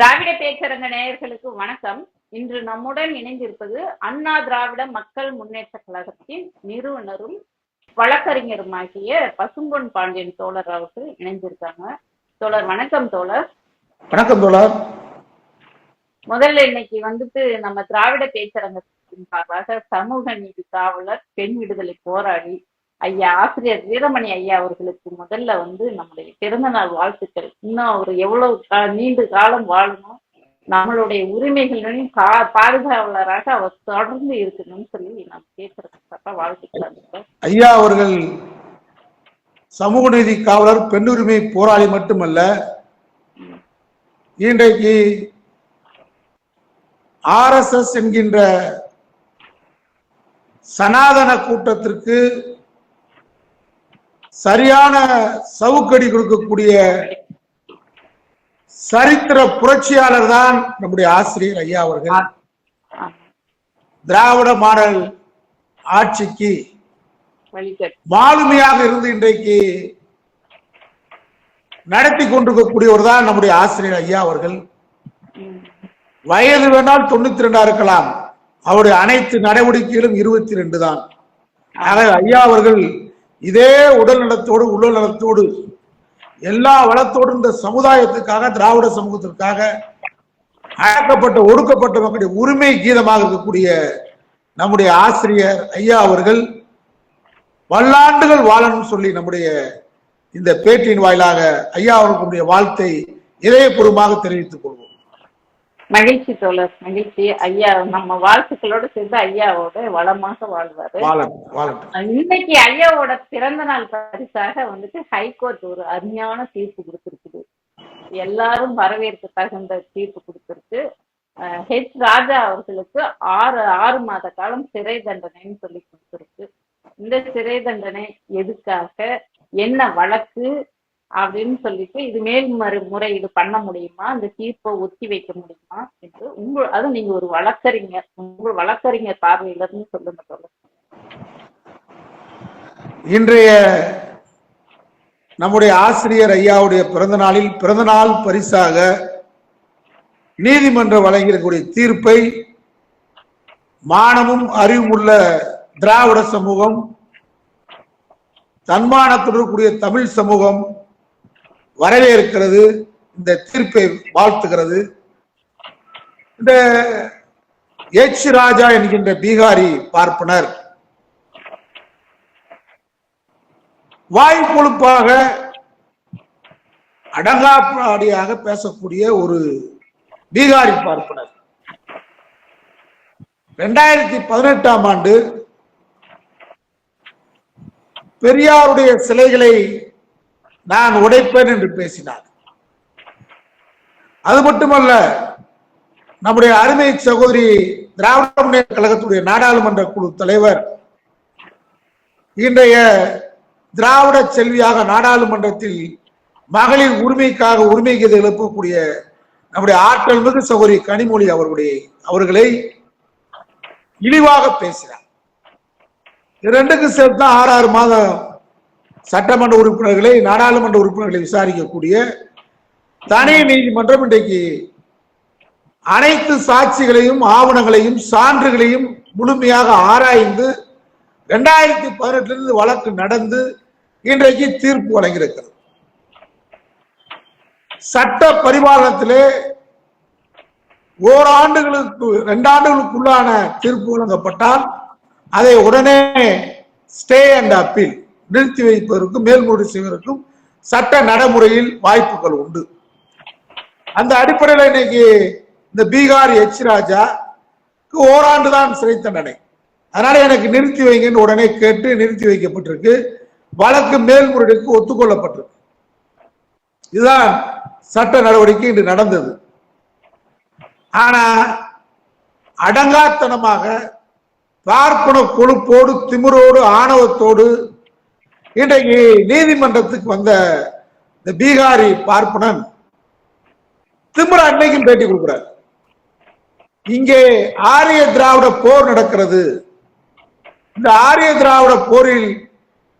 திராவிட பேச்சரங்க நேயர்களுக்கு வணக்கம். இன்று நம்முடன் இணைந்திருப்பது அண்ணா திராவிட மக்கள் முன்னேற்ற கழகத்தின் நிறுவனரும் வழக்கறிஞருமாகிய பசும்பொன் பாண்டியன் தோழர் அவர்கள் இணைந்திருக்காங்க. தோழர் வணக்கம் தோழர். வணக்கம் தோழர். முதல்ல இன்னைக்கு வந்துட்டு நம்ம திராவிட பேச்சரங்கத்தின் சார்பாக சமூக நீதி காவலர் பெண் விடுதலை போராடி ஐயா ஆசிரியர் வீரமணி ஐயா அவர்களுக்கு முதல்ல வந்து நம்முடைய பிறந்தநாள் வாழ்த்துக்கள். இன்னும் அவர் எவ்வளவு நீண்ட காலம் வாழணும் நம்மளுடைய உரிமைகளையும் கா பாதுகாவலராக அவர் தொடர்ந்து இருக்கணும்னு சொல்லி நான் பேசுறதுக்காக வாழ்த்துக்கள் ஐயா அவர்கள் சமூக நீதி காவலர் பெண்ணுரிமை போராளி மட்டுமல்ல இன்றைக்கு ஆர்எஸ்எஸ் என்கின்ற சனாதன கூட்டத்திற்கு சரியான சவுக்கடி கொடுக்கக்கூடிய சரித்திர புரட்சியாளர் தான் நம்முடைய ஆசிரியர் ஐயா அவர்கள். திராவிட மாடல் ஆட்சிக்கு மாலுமியாக இருந்து இன்றைக்கு நடத்தி கொண்டிருக்கக்கூடியவர் தான் நம்முடைய ஆசிரியர் ஐயா அவர்கள். வயது வேணால் தொண்ணூத்தி ரெண்டா இருக்கலாம் அவருடைய அனைத்து நடவடிக்கைகளும் இருபத்தி ரெண்டு தான் ஆக ஐயா அவர்கள் இதே உடல் நலத்தோடு உள்ள நலத்தோடு எல்லா வளத்தோடு இந்த சமுதாயத்துக்காக திராவிட சமூகத்திற்காக அழைக்கப்பட்ட ஒடுக்கப்பட்ட மக்களுடைய உரிமை கீதமாக இருக்கக்கூடிய நம்முடைய ஆசிரியர் ஐயா அவர்கள் பல்லாண்டுகள் வாழணும்னு சொல்லி நம்முடைய இந்த பேட்டியின் வாயிலாக ஐயா அவர்களுடைய வாழ்த்தை இதயபூர்வமாக தெரிவித்துக் கொள்வோம். மகிழ்ச்சி தோழர் மகிழ்ச்சி. ஐயா நம்ம வாழ்த்துக்களோட சேர்ந்து ஐயாவோட வளமாக வாழ்வாரு. இன்னைக்கு ஐயாவோட பிறந்த நாள் பரிசாக வந்துட்டு ஹைகோர்ட் ஒரு அருமையான தீர்ப்பு கொடுத்திருக்குது. எல்லாரும் வரவேற்க தகுந்த தீர்ப்பு கொடுத்திருக்கு. ஹெச் ராஜா அவர்களுக்கு ஆறு ஆறு மாத காலம் சிறை தண்டனைன்னு சொல்லி கொடுத்திருக்கு. இந்த சிறை தண்டனை எதுக்காக என்ன வழக்கு அப்படின்னு சொல்லிட்டு இது மேல் முறை இது பண்ண முடியுமா? அந்த தீர்ப்பை ஒத்தி வைக்க முடியுமா? என்று உங்க அது நீங்க ஒரு வழக்கறிஞர். உங்கள் வழக்கறிஞர் பார்வையில இருந்து சொல்லுங்க சொல்லுங்க இன்றைய நம்முடைய ஆசிரியர் ஐயாவுடைய பிறந்த நாளில் பிறந்த நாள் பரிசாக நீதிமன்றம் வழங்கியிருக்கக்கூடிய தீர்ப்பை மானமும் அறிவுமுள்ள திராவிட சமூகம் தன்மானத்துடன் கூடிய தமிழ் சமூகம் வரவேற்கிறது இந்த தீர்ப்பை வாழ்த்துகிறது. இந்த எச் ராஜா என்கின்ற பீகாரி பார்ப்பனர். வாய் கொழுப்பாக அடங்காப்பாடியாக பேசக்கூடிய ஒரு பீகாரி பார்ப்பனர். ரெண்டாயிரத்தி பதினெட்டாம் ஆண்டு பெரியாருடைய சிலைகளை நான் உடைப்பேன் என்று பேசினார். அது மட்டுமல்ல நம்முடைய அருமை சகோதரி திராவிட முன்னேற்ற கழகத்துடைய நாடாளுமன்ற குழு தலைவர் இன்றைய திராவிட செல்வியாக நாடாளுமன்றத்தில் மகளிர் உரிமைக்காக உரிமை கீதை எழுப்பக்கூடிய நம்முடைய ஆற்றல் மிகு சகோதரி கனிமொழி அவர்களுடைய அவர்களை இழிவாக பேசினார். ரெண்டுக்கும் சேர்த்து தான் ஆறு ஆறு மாதம் சட்டமன்ற உறுப்பினர்களை நாடாளுமன்ற உறுப்பினர்களை விசாரிக்கக்கூடிய தனி நீதிமன்றம் இன்றைக்கு அனைத்து சாட்சிகளையும் ஆவணங்களையும் சான்றுகளையும் முழுமையாக ஆராய்ந்து ரெண்டாயிரத்தி பதினெட்டிலிருந்து வழக்கு நடந்து இன்றைக்கு தீர்ப்பு வழங்கியிருக்கிறது. சட்ட பரிபாலனத்திலே ஓராண்டுகளுக்கு ரெண்டாண்டுகளுக்குள்ளான தீர்ப்பு வழங்கப்பட்டால் அதை உடனே ஸ்டே அண்ட் அப்பீல் நிறுத்தி வைப்பதற்கும் மேல்முறை செய்வதற்கும் சட்ட நடைமுறையில் வாய்ப்புகள் உண்டு. அந்த அடிப்படையில் இன்னைக்கு இந்த பீகார் எச் ராஜாக்கு ஓராண்டு தான் சிறை தண்டனை. அதனால எனக்கு நிறுத்தி வைங்கன்னு உடனே கேட்டு நிறுத்தி வைக்கப்பட்டிருக்கு. வழக்கு மேல்முறைக்கு ஒத்துக்கொள்ளப்பட்டிருக்கு. இதுதான் சட்ட நடவடிக்கை இன்று நடந்தது. ஆனா அடங்காத்தனமாக பார்ப்பன கொழுப்போடு திமிரோடு ஆணவத்தோடு இன்றைக்கு நீதிமன்றத்துக்கு வந்த இந்த பீகாரி பார்ப்பனன் திமிர அன்னைக்கும் பேட்டி கொடுக்கிறார். இங்கே ஆரிய திராவிட போர் நடக்கிறது. இந்த ஆரிய திராவிட போரில்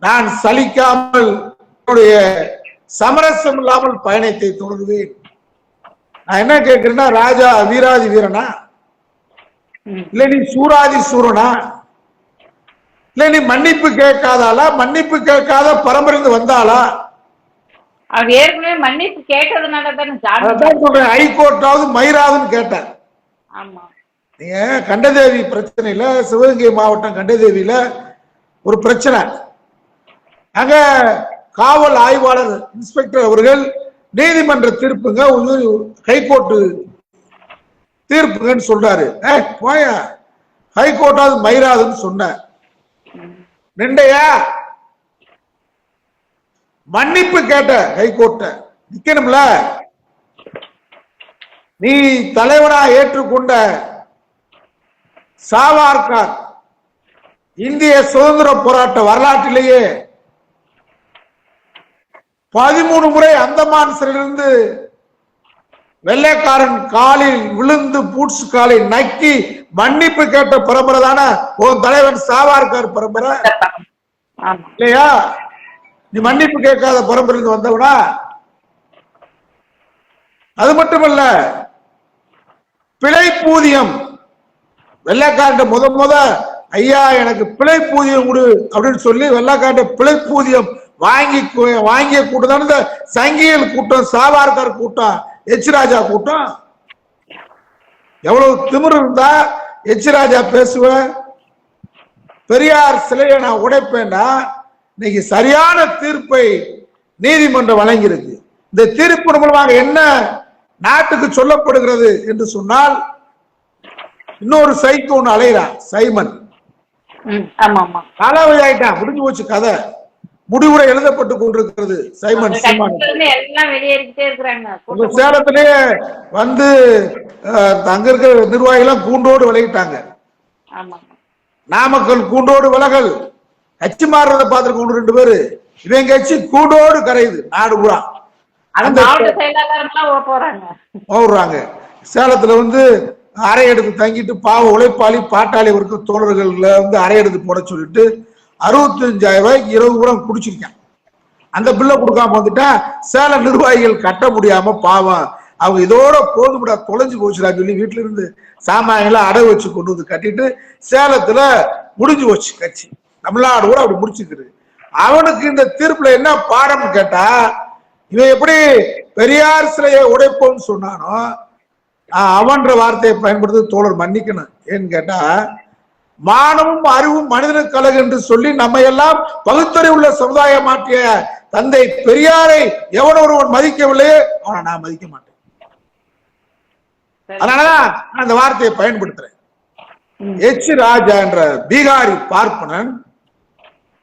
நான் சலிக்காமல் என்னுடைய சமரசம் இல்லாமல் பயணத்தை தொடருவேன். நான் என்ன கேட்கிறேன்னா ராஜா வீராதி வீரனா. இல்ல நீ சூராதி சூரனா? இல்ல நீ மன்னிப்பு கேட்காதாளா? மன்னிப்பு கேட்காத பரம்பரைந்து வந்தாளா? அவர் ஏற்கனவே மன்னிப்பு கேட்டதுனால தானே சொல்றேன். ஹைகோர்ட்டாவது மயிராதுன்னு கேட்டேன். ஆமா. நீங்க கண்டதேவி பிரச்சனையில சிவகங்கை மாவட்டம் கண்டதேவியில ஒரு பிரச்சனை. அங்க காவல் ஆய்வாளர் இன்ஸ்பெக்டர் அவர்கள் நீதிமன்ற தீர்ப்புங்க ஹைகோர்ட் தீர்ப்புங்கன்னு சொல்றாரு. ஏய், போயா. ஹைகோர்ட்டாவது மயிராதுன்னு சொன்ன நிண்டையா மன்னிப்பு கேட்ட ஹைகோர்ட்ட. நிக்கணும்ல? நீ தலைவனா ஏற்றுக்கொண்ட சாவார்கார் இந்திய சுதந்திர போராட்ட வரலாற்றிலேயே பதிமூணு முறை அந்தமான் சிறையிலிருந்து வெள்ளைக்காரன் காலில் விழுந்து பூட்ஸ் காலை நக்கி மன்னிப்பு கேட்ட பரம்பரை தானே உன் தலைவன் சாவார்கார் பரம்பரை. இல்லையா? நீ மன்னிப்பு கேட்காத பரம்பரையிலிருந்து வந்தவனா? அது மட்டுமல்ல பிழைப்பூதியம். வெள்ளைக்காரன் முத முத ஐயா எனக்கு பிழைப்பூதியம் கொடு அப்படின்னு சொல்லி வெள்ளைக்காரன் பிழைப்பூதியம் வாங்கி வாங்கிய கூட்டம் தான் இந்த சங்கியல் கூட்டம் சாவார்கர் கூட்டம் எச் ராஜா கூட்டம். எவ்வளவு திமிரு இருந்தா எச் ராஜா பேசுவேன்? பெரியார் சிலையை நான் உடைப்பேன்னா இன்னைக்கு சரியான தீர்ப்பை நீதிமன்றம் வழங்கியிருக்கு. இந்த தீர்ப்பு மூலமாக என்ன நாட்டுக்கு சொல்லப்படுகிறது என்று சொன்னால் இன்னொரு சைக்கு ஒண்ணு அலைகிறான் சைமன். காலாவதி ஆயிட்டான் முடிஞ்சு போச்சு கதை. முடிவுரை எழுதப்பட்டு கொண்டிருக்கிறது சைமன் சீமான். சேலத்திலேயே வந்து அங்க இருக்கிற நிர்வாகிகள் கூண்டோடு விலகிட்டாங்க. நாமக்கல் கூண்டோடு விலகல். கட்சி மாறுறத பார்த்துருக்க ஒன்று ரெண்டு பேரு. இவன் கட்சி கூண்டோடு கரையுது நாடு பூரா. ஓடுறாங்க. சேலத்துல வந்து அறை எடுத்து தங்கிட்டு பாவ உழைப்பாளி பாட்டாளி வர்க்க தோழர்கள்ல வந்து அறை எடுத்து போட சொல்லிட்டு அறுபத்தஞ்சாயிரம் ரூபாய்க்கு இருபது கூட குடிச்சிருக்கேன். அந்த பில்லை கொடுக்காம வந்துட்டா சேல நிர்வாகிகள் கட்ட முடியாம பாவம். அவங்க இதோட கூட தொலைஞ்சு போச்சுடா சொல்லி வீட்டுல இருந்து சாமான்களை அடகு வச்சு கொண்டு வந்து கட்டிட்டு சேலத்துல முடிஞ்சு போச்சு கட்சி. தமிழ்நாடு கூட அப்படி முடிச்சுக்கிறது அவனுக்கு இந்த தீர்ப்புல என்ன பாடம் கேட்டா இவன் எப்படி பெரியார் சிலையை உடைப்போம்னு சொன்னானோ அவன்ற வார்த்தையை பயன்படுத்தி தோழர் மன்னிக்கணும். ஏன்னு கேட்டா மானமும் அறிவும் மனிதனுக்கு அழகு என்று சொல்லி நம்ம எல்லாம் பகுத்தறிவு உள்ள சமுதாயம் மாற்றிய தந்தை பெரியாரை எவன் ஒருவன் மதிக்கவில்லையே அவனை நான் மதிக்க மாட்டேன். அதனாலதான் நான் அந்த வார்த்தையை பயன்படுத்துறேன். எச் ராஜா என்ற பீகாரி பார்ப்பனன்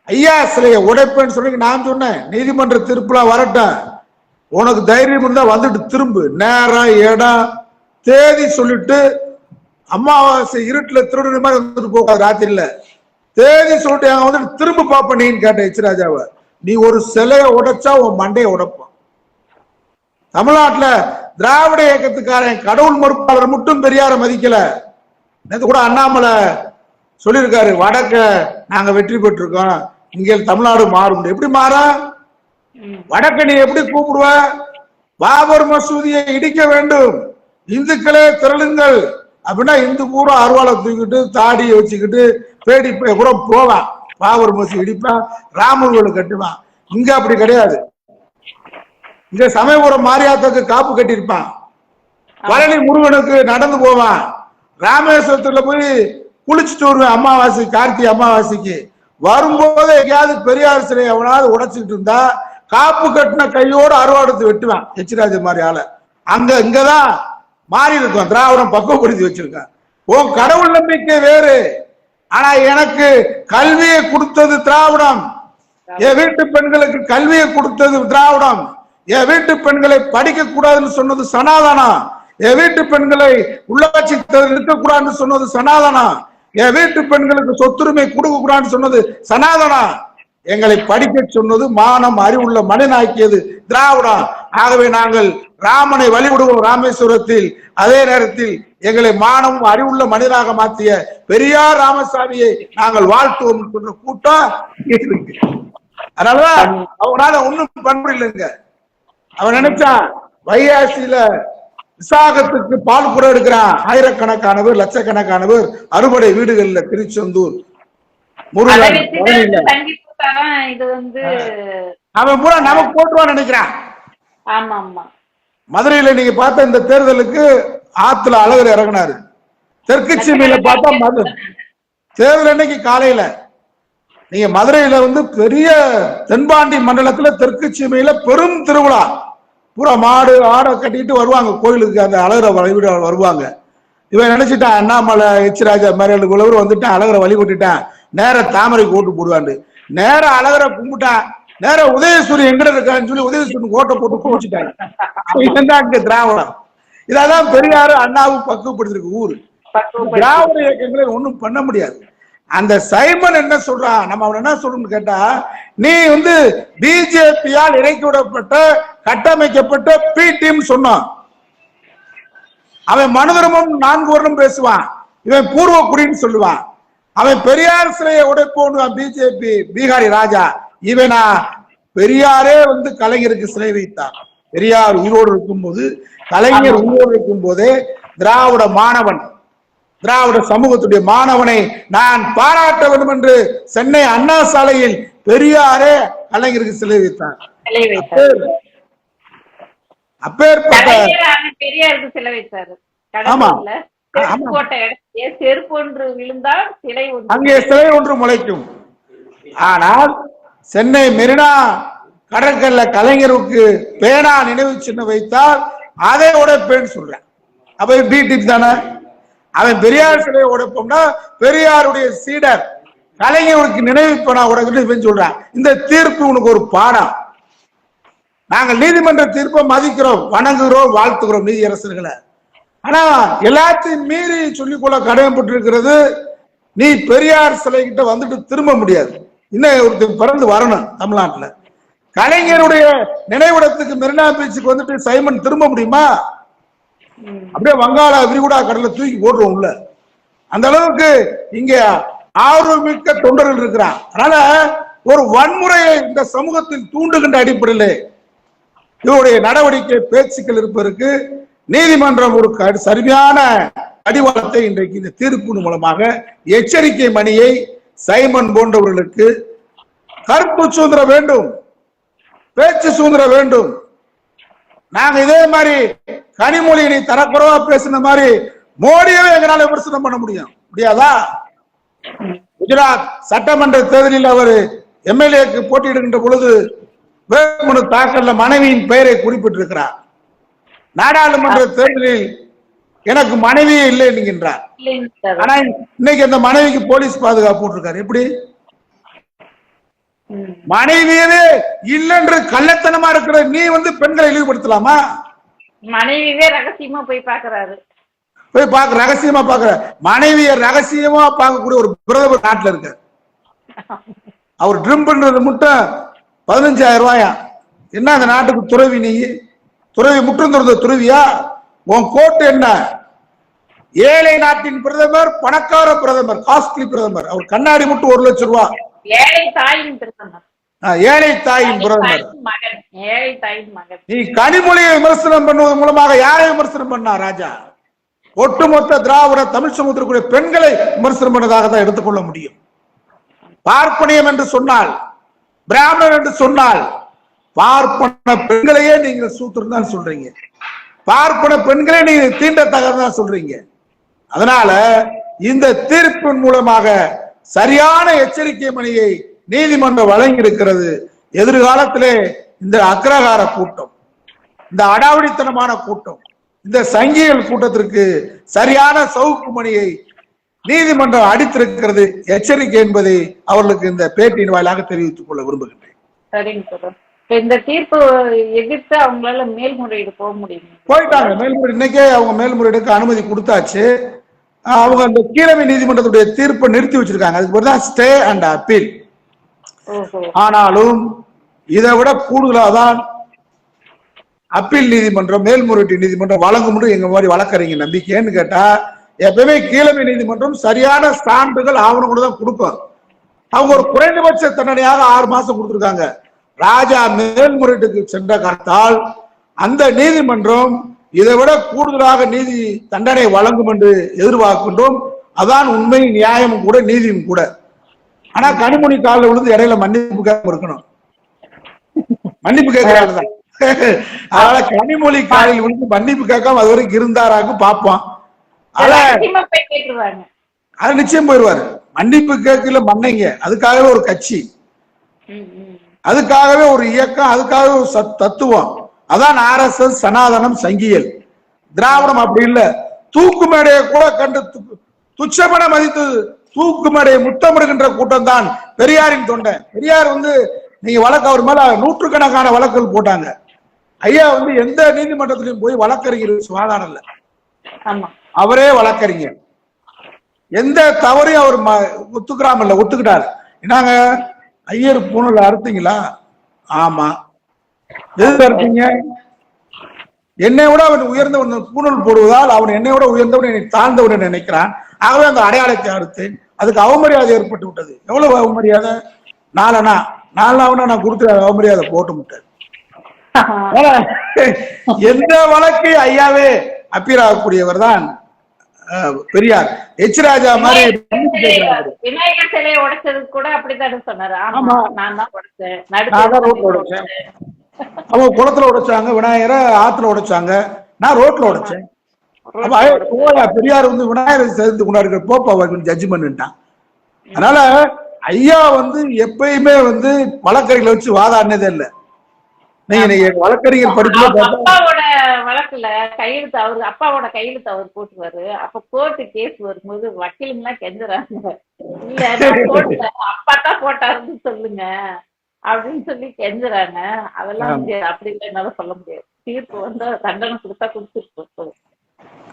ஐயா சிலையை உடைப்பேன்னு சொல்லி நான் சொன்னேன். நீதிமன்ற தீர்ப்புலாம் வரட்டும் உனக்கு தைரியம் இருந்தா வந்துட்டு திரும்பு. நேரம் இடம் தேதி சொல்லிட்டு அமாவாசை இருட்டுல திருடுற மாதிரி வந்துட்டு போகாது ராத்திரில தேதி சொல்லிட்டு அங்க வந்துட்டு திரும்ப பாப்ப நீன்னு கேட்ட எச் ராஜாவை நீ ஒரு சிலையை உடைச்சா உன் மண்டையை உடைப்பான். தமிழ்நாட்டுல திராவிட இயக்கத்துக்காரன் கடவுள் மறுப்பாளர் மட்டும் பெரியார மதிக்கல. நேத்து கூட அண்ணாமலை சொல்லியிருக்காரு வடக்க நாங்க வெற்றி பெற்றிருக்கோம் இங்க தமிழ்நாடு மாறும். எப்படி மாறும் ம். வடக்க நீ எப்படி கூப்பிடுவ? பாபர் மசூதியை இடிக்க வேண்டும். இந்துக்களே திரளுங்கள். அப்படின்னா இந்து பூரா அருவாளை தூக்கிட்டு தாடியை வச்சுக்கிட்டு பேடி பே- பூரா போவான். பாபர் மசி இடிப்பான் ராமர் கோயில் கட்டுவான். இங்க அப்படி கிடையாது. இங்க சமயபுரம் மாரியாத்தாக்கு காப்பு கட்டியிருப்பான். பழனி முருகனுக்கு நடந்து போவான். ராமேஸ்வரத்துல போய் குளிச்சுட்டு வருவேன் அமாவாசை கார்த்திகை அமாவாசைக்கு. வரும்போது எங்கேயாவது பெரியார் சிலை எவனாவது உடைச்சிட்டு இருந்தா காப்பு கட்டின கையோட அருவாடுத்து வெட்டுவேன். எச்ராஜ மாதிரி ஆள. அங்க இங்கதான் மாறி இருக்கும். திராவிடம் பக்குவப்படுத்தி வச்சிருக்கான் உன் கடவுள் நம்பிக்கை வேறு. ஆனா எனக்கு கல்வியை கொடுத்தது திராவிடம். என் வீட்டு பெண்களுக்கு கல்வியை கொடுத்தது திராவிடம். என் வீட்டு பெண்களை படிக்க கூடாதுன்னு சொன்னது சனாதனம் என் வீட்டு பெண்களை உள்ளாட்சி இருக்கக்கூடாதுன்னு சொன்னது சனாதனம் என் வீட்டு பெண்களுக்கு சொத்துரிமை கொடுக்க கூடாதுன்னு சொன்னது சனாதனம் எங்களை படிக்க சொன்னது மானம் அறிவுள்ள மனிதனாக்கியது திராவிடம். ஆகவே நாங்கள் ராமனை வழிவிடுவோம் ராமேஸ்வரத்தில். அதே நேரத்தில் எங்களை மானமும் அறிவுள்ள மனிதனாக மாற்றிய பெரியார் ராமசாமியை நாங்கள் வாழ்த்துவோம் என்கின்ற கூட்டம் அதனாலதான் அவங்களால ஒண்ணும் பண்ண முடியலங்க. அவன் நினைச்சான் வைகாசியில விசாகத்துக்கு பால் கூட எடுக்கிறான். ஆயிரக்கணக்கானவர் லட்சக்கணக்கானவர் அறுபடை வீடுகள்ல திருச்செந்தூர். முருகன் அவன் பூரா நமக்கு போட்டுவான்னு நினைக்கிறான். ஆமா ஆமா மதுரையில நீங்க பார்த்த இந்த தேர்தலுக்கு ஆத்துல அழகர் இறங்குனாரு. தெற்கு சீமையில பார்த்தா மது தேர்தல் அன்னைக்கு காலையில. நீங்க மதுரையில வந்து பெரிய தென்பாண்டி மண்டலத்துல தெற்கு சீமையில பெரும் திருவிழா. பூரா மாடு ஆடை கட்டிட்டு வருவாங்க கோயிலுக்கு அந்த அழகரை வழிவிட வருவாங்க. இவன் நினைச்சிட்டான் அண்ணாமலை எச் ராஜா மாதிரி உழவர் வந்துட்டான் அழகரை வழி விட்டுட்டான் நேர தாமரைக்கு ஓட்டு போடுவாண்டு. நேர அழகரை கும்பிட்டான். நேர உதயசூரி எங்கட இருக்கான்னு சொல்லி உதயசூரியன் ஓட்ட போட்டு குடிச்சுட்டாங்க இதுதான் அங்க திராவிடம். இதான் பெரியாரு அண்ணாவும் பக்குவப்படுத்திருக்கு ஊரு. திராவிட இயக்கங்களை ஒண்ணும் பண்ண முடியாது. அந்த சைமன் என்ன சொல்றான் நம்ம அவன் என்ன சொல்றோம்னு கேட்டா நீ வந்து பிஜேபியால் இறக்கி விடப்பட்ட கட்டமைக்கப்பட்ட பி டீம் சொன்னான். அவன் மனுதர்மம் நான்கு வருடம் பேசுவான். இவன் பூர்வ குடின்னு சொல்லுவான். அவன் பெரியார் சிலையை உடைப்போன்னு பிஜேபி பீகாரி ராஜா. இவனா பெரியாரே வந்து கலைஞருக்கு சிலை வைத்தார் பெரியார் உயிரோடு இருக்கும்போது கலைஞர் உயிரோடு இருக்கும் போதே திராவிட மாணவன் திராவிட சமூகத்துடைய மாணவனை நான் பாராட்ட வேண்டும் என்று சென்னை அண்ணா சாலையில் பெரியாரே கலைஞருக்கு சிலை வைத்தார். அப்பேற்பட்ட கலைஞர் ஆனா பெரியாருக்கு சிலை வைத்தாரு. ஆமா. விழுந்தால் சிலை அங்கே சிலை ஒன்று முளைக்கும். ஆனால் சென்னை மெரினா கடற்கல்ல கலைஞருக்கு பேனா நினைவு சின்ன வைத்தால் அதை உடைப்பேன்னு சொல்றேன். அப்ப டிடிப் தானே? அவன் பெரியார் சிலையை உடைப்போம்னா பெரியாருடைய சீடர் கலைஞருக்கு நினைவு பேனா உடைக்கிட்டு இவன் சொல்றான். இந்த தீர்ப்பு உனக்கு ஒரு பாடம். நாங்கள் நீதிமன்ற தீர்ப்பை மதிக்கிறோம் வணங்குகிறோம் வாழ்த்துகிறோம் நீதியரசர்களை. ஆனா எல்லாத்தையும் மீறி சொல்லிக்கொள்ள கடமைப்பட்டிருக்கிறது நீ பெரியார் சிலை கிட்ட வந்துட்டு திரும்ப முடியாது. இன்னும் ஒருத்தர் பிறந்து வரணும் தமிழ்நாட்டில். கலைஞருடைய நினைவிடத்துக்கு மெரினா பீச்சுக்கு வந்துட்டு சைமன் திரும்ப முடியுமா? அப்படியே வங்காள விரிகுடா கடலை தூக்கி போடுறோம் உள்ள. அந்த அளவுக்கு இங்க ஆர்வமிக்க தொண்டர்கள் இருக்கிறான் அதனால ஒரு வன்முறையை இந்த சமூகத்தில் தூண்டுகின்ற அடிப்படையில் இவருடைய நடவடிக்கை பேச்சுக்கள் இருப்பதற்கு நீதிமன்றம் ஒரு சரியான அடிவாளத்தை இன்றைக்கு இந்த தீர்ப்பின் மூலமாக எச்சரிக்கை மணியை சைமன் போன்றவர்களுக்கு கருப்பு சுதந்திரம் வேண்டும் பேச்சு சுதந்திரம் வேண்டும். நாங்க இதே மாதிரி கனிமொழி நீ தரக்குறவா பேசின மாதிரி மோடியவே எங்களால விமர்சனம் பண்ண முடியும். முடியாதா? குஜராத் சட்டமன்ற தேர்தலில் அவர் எம்எல்ஏக்கு போட்டியிடுகின்ற பொழுது வேட்புமனு தாக்கல்ல மனைவியின் பெயரை குறிப்பிட்டிருக்கிறார். நாடாளுமன்ற தேர்தலில் எனக்கு மனைவியே இல்லை என்கின்றார். ஆனா இன்னைக்கு அந்த மனைவிக்கு போலீஸ் பாதுகாப்பு போட்டிருக்காரு. எப்படி. மனைவியவே இல்லைன்று கள்ளத்தனமா இருக்கிற நீ வந்து பெண்களை இழிவுபடுத்தலாமா? மனைவியே ரகசியமா போய் பாக்குறாரு. போய் பார்க்க ரகசியமா பாக்குற. மனைவிய ரகசியமா பார்க்கக்கூடிய ஒரு பிரதமர் நாட்டுல இருக்க அவர் ட்ரிம் பண்றது மட்டும் பதினஞ்சாயிரம் ரூபாயா? என்ன அந்த நாட்டுக்கு துறவி நீ? துறவி முற்றும் துறந்த துறவியா? உன் கோட்டு என்ன? ஏழை நாட்டின் பிரதமர் பணக்கார பிரதமர் காஸ்ட்லி பிரதமர். அவர் கண்ணாடி மட்டும் ஒரு லட்சம் ரூபாய் ஏழை தாயின் பிரதமர். ஏழை தாயின் பிரதமர். தாயின் மகன். ஏழை தாயின் மகன். நீ கனிமொழியை விமர்சனம் பண்ணுவதன் மூலமாக யாரை விமர்சனம் பண்ணா ராஜா? ஒட்டுமொத்த திராவிட தமிழ் சமூகத்திற்குரிய பெண்களை விமர்சனம் பண்ணதாக தான் எடுத்துக்கொள்ள முடியும். பார்ப்பனியம் என்று சொன்னால் பிராமணர் என்று சொன்னால் பார்ப்பன பெண்களையே நீங்க சூத்திரம் தான் சொல்றீங்க. பார்ப்பன பெண்களே நீங்க தீண்டத்தகதான் சொல்றீங்க. அதனால இந்த தீர்ப்பின் மூலமாக சரியான எச்சரிக்கை மணியை நீதிமன்றம் வழங்கி இருக்கிறது எதிர்காலத்திலே இந்த அக்ரகார கூட்டம் இந்த அடாவடித்தனமான கூட்டம் இந்த சங்கிகள் கூட்டத்திற்கு சரியான சவுக்கு மணியை நீதிமன்றம் அடித்திருக்கிறது. எச்சரிக்கை என்பதை அவர்களுக்கு இந்த பேட்டியின் வாயிலாக தெரிவித்துக் கொள்ள விரும்புகின்றேன். சரிங்க இந்த தீர்ப்பு எதிர்த்து அவங்களால மேல்முறையீடு போக முடியும்? போயிட்டாங்க. மேல்முறை இன்னைக்கே அவங்க மேல்முறையீடுக்கு அனுமதி கொடுத்தாச்சு. அவங்க அந்த கீழமை நீதிமன்றத்துடைய தீர்ப்பை நிறுத்தி வச்சிருக்காங்க. அதுக்கு தான் ஸ்டே அண்ட் அப்பீல் ஆனாலும் இதை விட கூடுதலாக தான் அப்பீல் நீதிமன்றம் மேல்முறையீட்டு நீதிமன்றம் வழங்கும்னு எங்க மாதிரி வழக்கறிஞர் நம்பிக்கைன்னு கேட்டா எப்பவுமே கீழமை நீதிமன்றம் சரியான சான்றுகள் ஆவணங்களோட தான் கொடுக்கும். அவங்க ஒரு குறைந்தபட்ச தண்டனையாக ஆறு மாசம் கொடுத்திருக்காங்க. ராஜா மேல்முறையீட்டுக்கு சென்ற காலத்தால் அந்த நீதிமன்றம் இதை விட கூடுதலாக நீதி தண்டனை வழங்கும் என்று எதிர்பார்க்கின்றோம். அதான் உண்மை நியாயமும் கூட நீதியும் கூட. ஆனா கனிமொழி காலில் விழுந்து இடையில மன்னிப்பு கேட்க இருக்கணும். மன்னிப்பு கேட்கிறாள் தான். அதனால கனிமொழி காலில் விழுந்து மன்னிப்பு கேட்காம அது வரைக்கும் இருந்தாராக்கு பார்ப்போம். அத நிச்சயம் போயிடுவாரு. மன்னிப்பு கேட்கல மன்னைங்க. அதுக்காகவே ஒரு கட்சி. அதுக்காகவே ஒரு இயக்கம் அதுக்காகவே ஒரு சத்- தத்துவம். அதான் ஆர்எஸ்எஸ் சனாதனம் சங்கியல். திராவிடம் அப்படி இல்ல. தூக்கு மேடையை கூட கண்டு துச்சமென மதித்து தூக்கு மேடையை முத்தமிடுகின்ற கூட்டம் தான் பெரியாரின் தொண்டை. பெரியார் வந்து நீங்க வழக்கு அவர் மேல நூற்றுக்கணக்கான வழக்குகள் போட்டாங்க. ஐயா வந்து எந்த நீதிமன்றத்திலையும் போய் வழக்கறிஞர் சுகாதாரம் இல்ல. ஆமா. அவரே வழக்கறிஞர். எந்த தவறையும் அவர் ஒத்துக்கிறாம இல்ல ஒத்துக்கிட்டாரு. என்னங்க? ஐயர் பூணூல் அறுத்தீங்களா? ஆமா. எதுக்கு அறுத்தீங்க? என்னை விட அவன் உயர்ந்தவன் பூணூல் போடுவதால் அவன் என்னை விட உயர்ந்தவன் என்னை தாழ்ந்தவன் நினைக்கிறான். ஆகவே அந்த அடையாளத்தை அறுத்தேன். அதுக்கு அவமரியாதை ஏற்பட்டு விட்டது. எவ்வளவு அவமரியாதை? நாலனா? நாலாவனா நான் கொடுத்த அவமரியாதை போட்டு விட்டேன். எந்த வழக்கு ஐயாவே அப்பீர் ஆகக்கூடியவர் தான். பெரியார் எச் ராஜா மாதிரி மன்னிப்பு கேட்கிறாரு. விநாயகர் சிலையை உடைச்சதுக்கு கூட அப்படித்தானே சொன்னாரு. ஆமா ஆமா. நான் தான் உடைச்சேன். உடைச்சேன். அவங்க குளத்துல உடைச்சாங்க விநாயகரை ஆத்துல உடைச்சாங்க. நான் ரோட்ல உடைச்சேன். பெரியார் வந்து விநாயகர் சேர்ந்து கொண்டாடுற போப்பா ஜட்ஜ்மெண்ட்டான் அதனால ஐயா வந்து எப்பயுமே வந்து வழக்கறிஞர்களை வச்சு வாதாடினதே இல்லை. நீங்க வழக்கறிஞர் அப்பாவோட வழக்குல கையெழுத்து அவரு அப்பாவோட கையெழுத்து அவர் போட்டுவாரு அப்ப கோர்ட்டு கேஸ் வரும்போது வக்கீலுங்க எல்லாம் கெஞ்சுறாங்க. இல்ல போடல. அப்பா தான் போட்டாருன்னு சொல்லுங்க. அப்படின்னு சொல்லி கெஞ்சுறாங்க. அதெல்லாம் முடியாது அப்படி இல்லை என்னால சொல்ல முடியாது. தீர்ப்பு வந்து தண்டனை கொடுத்தா கொடுத்துட்டு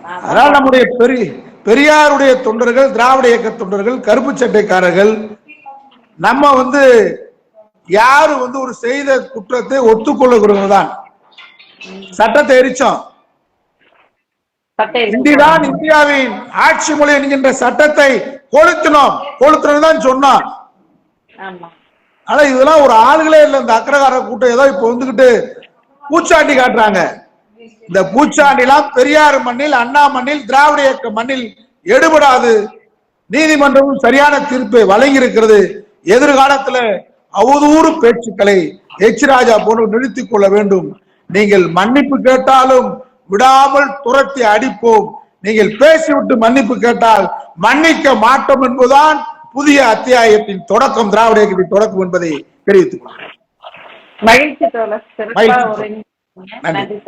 அதனால நம்முடைய பெரிய பெரியாருடைய தொண்டர்கள் திராவிட இயக்க தொண்டர்கள் கருப்பு சட்டைக்காரர்கள் நம்ம வந்து யாரு வந்து ஒரு செய்த குற்றத்தை ஒத்துக்கொள்ளுகிறவங்க தான் சட்டத்தை எரிச்சோம். இந்திதான் இந்தியாவின் ஆட்சி மொழி என்கின்ற சட்டத்தை கொளுத்தினோம். கொளுத்தினோம் தான் சொன்னோம் ஆமா. ஆனா இதெல்லாம் ஒரு ஆளுகளே இல்ல. இந்த அக்கரகார கூட்டம் ஏதோ இப்ப வந்துகிட்டு பூச்சாண்டி காட்டுறாங்க. இந்த பூச்சாண்டிலாம் பெரியார் மண்ணில் அண்ணா மண்ணில் திராவிட இயக்க மண்ணில் எடுபடாது. நீதிமன்றமும் சரியான தீர்ப்பை வழங்கி இருக்கிறது எதிர்காலத்துல அவதூறு பேச்சுக்களை எச் ராஜா போன்று நிறுத்திக் கொள்ள வேண்டும். நீங்கள் மன்னிப்பு கேட்டாலும் விடாமல் துரத்தி அடிப்போம். நீங்கள் பேசிவிட்டு மன்னிப்பு கேட்டால் மன்னிக்க மாட்டோம் என்பதுதான் புதிய அத்தியாயத்தின் தொடக்கம். திராவிட இயக்கத்தின் தொடக்கம் என்பதை தெரிவித்துக் கொள்கிறேன். மகிழ்ச்சி தோழர். நன்றி.